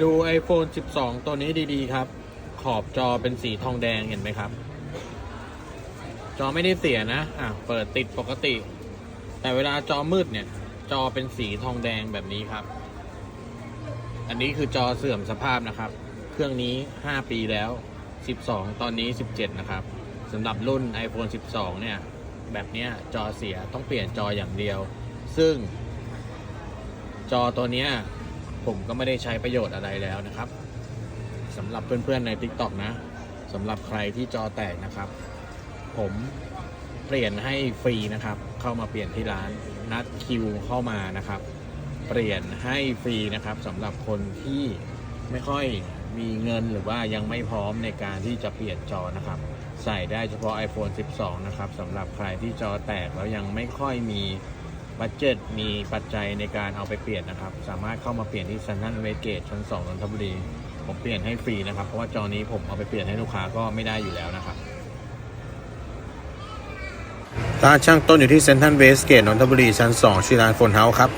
ดู iPhone 12 ตัวนี้ดีๆ ครับ ขอบจอเป็นสีทองแดงเห็นไหมครับ จอไม่ได้เสียนะ อะ เปิดติดปกติ แต่เวลาจอมืดเนี่ย จอเป็นสีทองแดงแบบนี้ครับ อันนี้คือจอเสื่อมสภาพนะครับ เครื่องนี้ 5 ปีแล้ว 12 ตอนนี้ 17 นะครับสำหรับรุ่น iPhone 12 เนี่ย แบบเนี้ยจอเสียต้องเปลี่ยนจออย่างเดียว ซึ่งจอตัวเนี้ย ผมก็ไม่ได้ใช้ประโยชน์อะไรแล้วนะครับสำหรับเพื่อนๆใน TikTok นะสำหรับใครที่จอแตกนะครับ ผมเปลี่ยนให้ฟรีนะครับ เข้ามาเปลี่ยนที่ร้านนัดคิวเข้ามานะครับ เปลี่ยนให้ฟรีนะครับสำหรับคนที่ไม่ค่อยมีเงินหรือว่ายังไม่พร้อมในการที่จะเปลี่ยนจอนะครับ ใส่ได้เฉพาะ iPhone 12 นะครับสำหรับใครที่จอแตกแล้วยังไม่ค่อยมี บัตเจ็ตมีปัจจัยในการเอาไปเปลี่ยนนะครับ สามารถเข้ามาเปลี่ยนที่ซันทันเวสเกตชั้น2นนทบุรีผมเปลี่ยนให้ฟรีนะครับ เพราะว่าจอนี้ผมเอาไปเปลี่ยนให้ลูกค้าก็ไม่ได้อยู่แล้วนะครับร้านช่างต้นอยู่ที่เซ็นทรัลเวสเกตนนทบุรีชั้น 2 ชื่อร้านโฟนเฮาส์ครับ